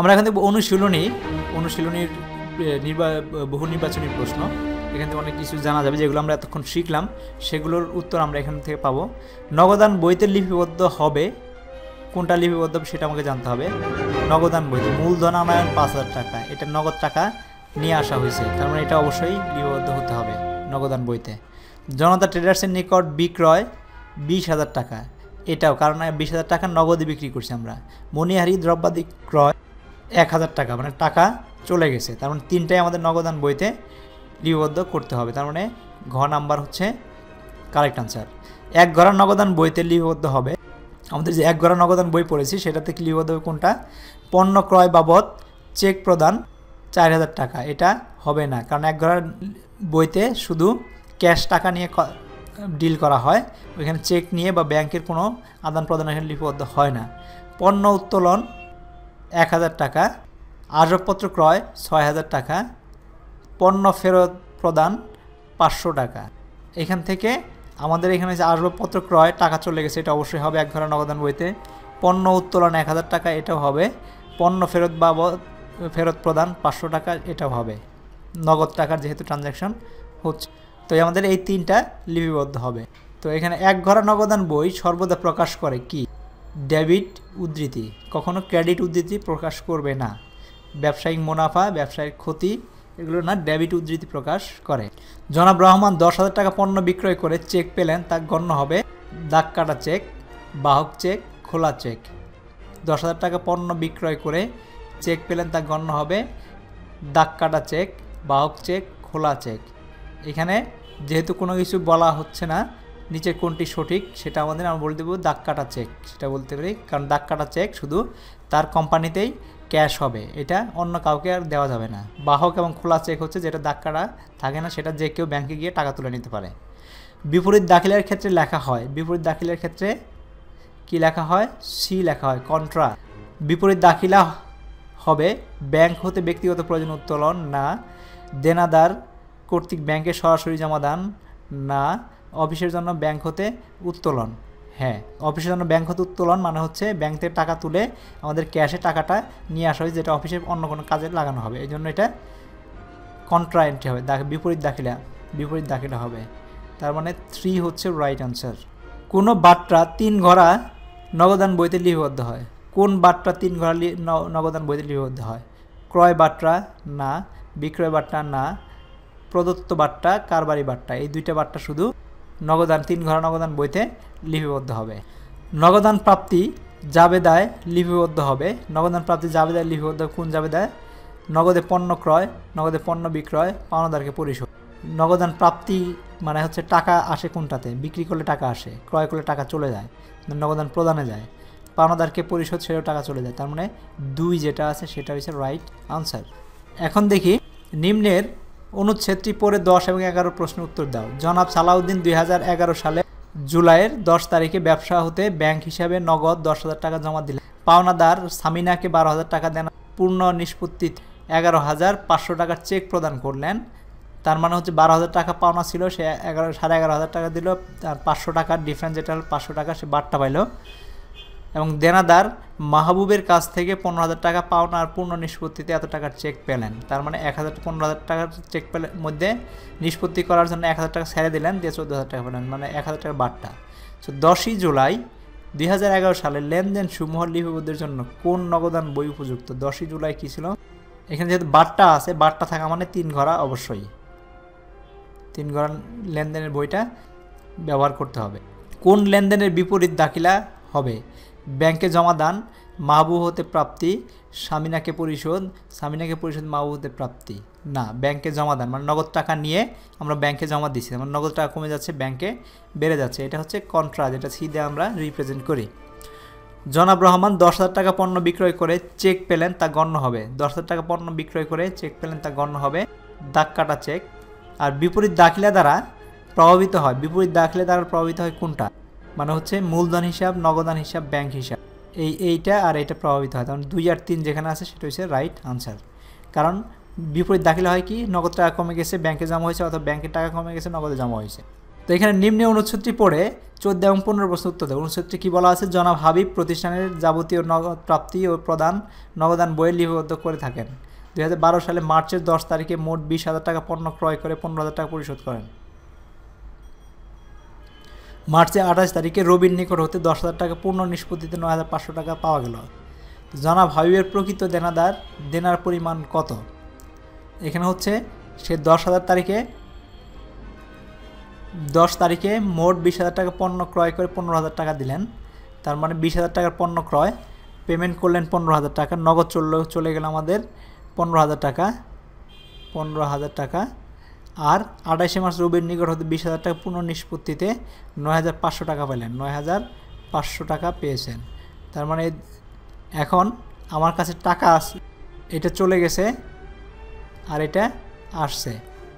আমরা এখান থেকে অনুশীলনী, অনুশীলনীর নির্বা, বহু নির্বাচনী প্রশ্ন। এখান থেকে অনেক কিছু জানা যাবে যেগুলো আমরা এতক্ষণ শিখলাম। সেগুলোর উত্তর আমরা এখান থেকে পাবো। নগদান বইতে লিপিবদ্ধ হবে। কোনটা লিপিবদ্ধ সেটা আমাকে জানতে হবে। নগদান বইতে মূলধন আনায়ন পাঁচ হাজার টাকা। এটা নগদ টাকা নিয়ে আসা হয়েছে। তার মানে এটা অবশ্যই লিপিবদ্ধ হতে হবে নগদান বইতে। জনতা ট্রেডার্সের নিকট বিক্রয় বিশ হাজার টাকা। এটাও, কারণ বিশ হাজার টাকা নগদে বিক্রি করছি আমরা। মণিহারি দ্রব্যাদি ক্রয় এক হাজার টাকা মানে টাকা চলে গেছে। তার মানে তিনটাই আমাদের নগদান বইতে লিপিবদ্ধ করতে হবে। তার মানে ঘ নাম্বার হচ্ছে কারেক্ট আনসার এক ঘরা নগদান বইতে লিপিবদ্ধ হবে। আমাদের যে এক ঘরা নগদান বই পড়েছি সেটাতে লিপিবদ্ধ হবে কোনটা? পণ্য ক্রয় বাবদ চেক প্রদান চার হাজার টাকা। এটা হবে না, কারণ এক ঘরার বইতে শুধু ক্যাশ টাকা নিয়ে ডিল করা হয়। ওইখানে চেক নিয়ে বা ব্যাংকের কোনো আদান প্রদান এখানে লিপিবদ্ধ হয় না। পণ্য উত্তোলন এক হাজার টাকা, আসবাবপত্র ক্রয় ছয় হাজার টাকা, পণ্য ফেরত প্রদান পাঁচশো টাকা। এখান থেকে আমাদের এখানে যে আসবাবপত্র ক্রয় টাকা চলে গেছে, এটা অবশ্যই হবে এক ঘরে নগদান বইতে। পণ্য উত্তোলন এক হাজার টাকা, এটাও হবে। পণ্য ফেরত বাবদ, ফেরত প্রদান পাঁচশো টাকা, এটাও হবে। নগদ টাকার যেহেতু ট্রানজ্যাকশন হচ্ছে, তো আমাদের এই তিনটা লিপিবদ্ধ হবে। তো এখানে এক ঘরা নগদান বই সর্বদা প্রকাশ করে কি? ডেবিট উদ্ধৃতি। কখনো ক্রেডিট উদ্ধৃতি প্রকাশ করবে না। ব্যবসায়িক মুনাফা, ব্যবসায়িক ক্ষতি, এগুলো না ডেবিট উদ্ধৃতি প্রকাশ করে। জনাব রহমান দশ হাজার টাকা পণ্য বিক্রয় করে চেক পেলেন, তা গণ্য হবে দাগ কাটা চেক, বাহক চেক, খোলা চেক। দশ হাজার টাকা পণ্য বিক্রয় করে চেক পেলেন, তা গণ্য হবে দাগ কাটা চেক, বাহক চেক, খোলা চেক। এখানে যেহেতু কোনো কিছু বলা হচ্ছে না নিচে কোনটি সঠিক সেটা আমাদের, আমরা বলে দেবো দাগ কাটা চেক সেটা বলতে পারি। কারণ দাগ কাটা চেক শুধু তার কোম্পানিতেই ক্যাশ হবে, এটা অন্য কাউকে আর দেওয়া যাবে না। বাহক এবং খোলা চেক হচ্ছে যেটা দাগ কাটা থাকে না, সেটা যে কেউ ব্যাংকে গিয়ে টাকা তুলে নিতে পারে। বিপরীত দাখিলের ক্ষেত্রে লেখা হয়, বিপরীত দাখিলের ক্ষেত্রে কি লেখা হয়? সি লেখা হয় কন্ট্রা বিপরীত দাখিলা হবে ব্যাংক হতে ব্যক্তিগত প্রয়োজন উত্তোলন না, দেনাদার কর্তৃক ব্যাংকে সরাসরি জমা দান না অফিসের জন্য ব্যাংক হতে উত্তোলন। হ্যাঁ অফিসের জন্য ব্যাংক হতে উত্তোলন মানে হচ্ছে ব্যাংক থেকে টাকা তুলে আমাদের ক্যাশে টাকাটা নিয়ে আসা হয়, যেটা অফিসে অন্য কোনো কাজে লাগানো হবে। এই জন্য এটা কন্ট্রা এন্ট্রি হবে বিপরীত দাখিলা বিপরীত দাখিলা হবে। তার মানে থ্রি হচ্ছে রাইট আনসার কোনো বাট্রা তিন ঘোড়া নগদান বইতে লিপিবদ্ধ হয়। কোন বাট্রা তিন ঘোড়া নগদান বইতে লিপিবদ্ধ হয়? ক্রয় বাট্রা না, বিক্রয় বাট্টা না, প্রদত্ত বাট্টা কারবারি বাট্টা এই দুইটা বাট্টা শুধু নগদান, তিন ঘর নগদান বইতে লিপিবদ্ধ হবে। নগদান প্রাপ্তি জাবেদায় লিপিবদ্ধ হবে। নগদান প্রাপ্তি জাবেদায় লিপিবদ্ধ কোন জাবেদায়? নগদে পণ্য ক্রয়, নগদে পণ্য বিক্রয়, পাওনাদারকে পরিশোধ। নগদান প্রাপ্তি মানে হচ্ছে টাকা আসে কোনটাতে? বিক্রি করলে টাকা আসে, ক্রয় করলে টাকা চলে যায় নগদান প্রদানে যায়। পাওনাদারকে পরিশোধ সেটাও টাকা চলে যায়। তার মানে দুই যেটা আছে সেটা হচ্ছে রাইট আনসার এখন দেখি নিম্নের অনুচ্ছেদটি পরে দশ এবং এগারো প্রশ্ন উত্তর দাও। জনাব সালাউদ্দিন দুই হাজার এগারো সালে জুলাইয়ের দশ তারিখে ব্যবসা হতে ব্যাংক হিসাবে নগদ দশ হাজার টাকা জমা দিলেন। পাওনাদার সামিনাকে বারো হাজার টাকা দেন। পূর্ণ নিষ্পত্তি এগারো হাজার পাঁচশো টাকার চেক প্রদান করলেন। তার মানে হচ্ছে বারো হাজার টাকা পাওনা ছিল, সে এগারো, সাড়ে এগারো হাজার টাকা দিল। আর পাঁচশো টাকার ডিফারেন্স যেটা হল পাঁচশো টাকা সে বারটা পাইল। এবং দেনাদার মাহবুবের কাছ থেকে পনেরো হাজার টাকা পাওনা আর পূর্ণ নিষ্পত্তিতে এত টাকার চেক পেলেন। তার মানে এক হাজার, পনেরো হাজার টাকার চেক পেলে মধ্যে নিষ্পত্তি করার জন্য এক হাজার টাকা ছেড়ে দিলেন, দিয়ে চোদ্দ হাজার টাকা পেলেন মানে এক হাজার টাকার বারটা তো দশই জুলাই দুই হাজার এগারো সালে লেনদেন সমূহ লিপিবদ্ধের জন্য কোন নগদান বই উপযুক্ত? দশই জুলাই কী ছিল? এখানে যেহেতু বারটা আছে বারটা থাকা মানে তিন ঘরা অবশ্যই। তিন ঘরা লেনদেনের বইটা ব্যবহার করতে হবে। কোন লেনদেনের বিপরীত দাখিলা হবে? ব্যাংকে জমা দান, মাহবুব হতে প্রাপ্তি সামিনাকে পরিশোধ সামিনাকে পরিশোধ, মাহবুব হতে প্রাপ্তি। না, ব্যাংকে জমা দান মানে নগদ টাকা নিয়ে আমরা ব্যাংকে জমা দিচ্ছি মানে নগদ টাকা কমে যাচ্ছে, ব্যাংকে বেড়ে যাচ্ছে। এটা হচ্ছে কন্ট্রা যেটা সিদে আমরা রিপ্রেজেন্ট করি। জনাব রহমান, দশ হাজার টাকা পণ্য বিক্রয় করে চেক পেলেন, তা গণ্য হবে। দশ হাজার টাকা পণ্য বিক্রয় করে চেক পেলেন, তা গণ্য হবে। দাগ কাটা চেক। আর বিপরীত দাখিলা দ্বারা প্রভাবিত হয়। বিপরীত দাখিলা দ্বারা প্রভাবিত হয় কোনটা? মানে হচ্ছে মূলধন হিসাব, নগদান হিসাব ব্যাংক হিসাব। এই এইটা আর এটা প্রভাবিত হয়। তখন দুই আর তিন যেখানে আছে, সেটা হচ্ছে রাইট আনসার কারণ বিপরীত দাখিলা হয় কি, নগদ টাকা কমে গেছে ব্যাংকে জমা হয়েছে অথবা ব্যাংকের টাকা কমে গেছে, নগদে জমা হয়েছে। তো তো এখানে নিম্নে অনুচ্ছেদটি পড়ে চোদ্দ এবং পনেরো প্রশ্ন উত্তর দেয়। অনুচ্ছেদটি কী বলা আছে? জনাব হাবিব প্রতিষ্ঠানের যাবতীয় নগদ প্রাপ্তি ও প্রদান, নগদান বইয়ে লিপিবদ্ধ করে থাকেন। দু হাজার বারো সালে মার্চের দশ তারিখে মোট বিশ হাজার টাকা পণ্য ক্রয় করে পনেরো হাজার টাকা পরিশোধ করেন। মার্চে আঠাশ তারিখে রবির নিকট হতে দশ হাজার টাকা পূর্ণ নিষ্পত্তিতে নয় হাজার পাঁচশো টাকা পাওয়া গেল। জনাব হাবিবের প্রকৃত দেনাদার, দেনার পরিমাণ কত? এখানে হচ্ছে সে দশ হাজার তারিখে, দশ তারিখে মোট বিশ হাজার টাকা পণ্য ক্রয় করে পনেরো হাজার টাকা দিলেন। তার মানে বিশ হাজার টাকার পণ্য ক্রয় পেমেন্ট করলেন পনেরো হাজার টাকা, নগদ চলল, চলে গেল আমাদের পনেরো হাজার টাকা, পনেরো হাজার টাকা আর আঠাশে মাস রবির নিকট হতে বিশ হাজার টাকা পুনঃ নিষ্পত্তিতে নয় হাজার পাঁচশো টাকা পেলেন, নয় হাজার পাঁচশো টাকা পেয়েছেন। তার মানে এখন আমার কাছে টাকা আছে এটা চলে গেছে আর এটা আসছে।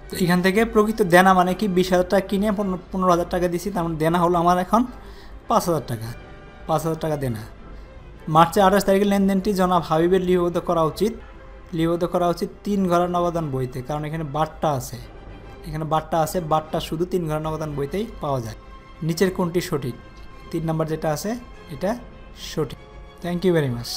তো এখান থেকে প্রকৃত দেনা মানে কি? বিশ হাজার টাকা কিনে পনেরো হাজার টাকা দিছি, তার মানে দেনা হলো আমার এখন পাঁচ হাজার টাকা, পাঁচ হাজার টাকা দেনা। মার্চে আঠাশ তারিখে লেনদেনটি জনাব হাবিবের লিপিবদ্ধ করা উচিত, লিপিবদ্ধ করা উচিত তিন ঘরের নগদান বইতে, কারণ এখানে বারটা আছে। এখানে বারটা আছে, বারটা শুধু তিন ঘর নগদান বইতেই পাওয়া যায়। নিচের কোনটি সঠিক? তিন নাম্বার যেটা আছে, এটা সঠিক। Thank you very much